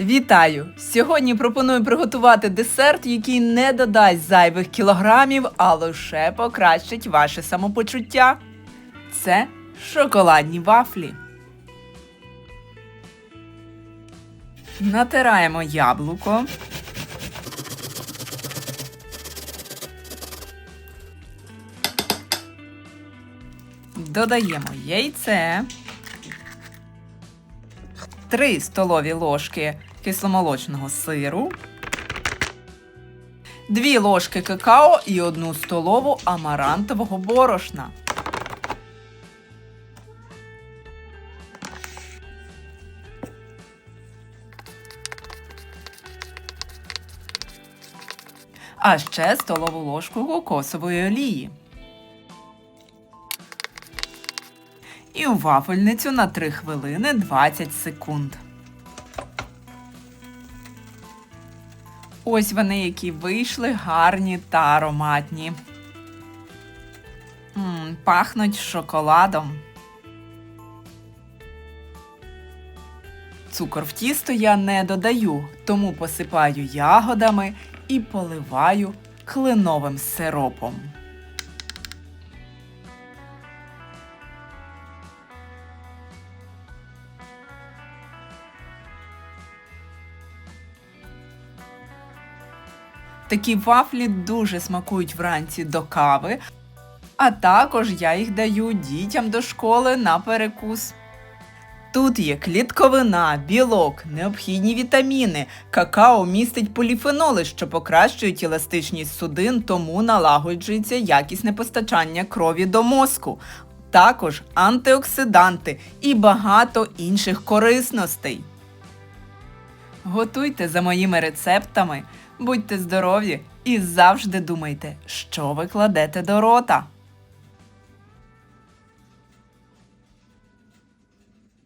Вітаю! Сьогодні пропоную приготувати десерт, який не додасть зайвих кілограмів, а лише покращить ваше самопочуття. Це шоколадні вафлі. Натираємо яблуко. Додаємо яйце. 3 столові ложки кисломолочного сиру, 2 ложки какао і 1 столову амарантового борошна. А ще столову ложку кокосової олії. І у вафельницю на 3 хвилини 20 секунд. Ось вони, які вийшли гарні та ароматні. М, пахнуть шоколадом. Цукор в тісто я не додаю, тому посипаю ягодами і поливаю кленовим сиропом. Такі вафлі дуже смакують вранці до кави, а також я їх даю дітям до школи на перекус. Тут є клітковина, білок, необхідні вітаміни. Какао містить поліфеноли, що покращують еластичність судин, тому налагоджується якісне постачання крові до мозку. Також антиоксиданти і багато інших корисностей. Готуйте за моїми рецептами, будьте здорові і завжди думайте, що ви кладете до рота.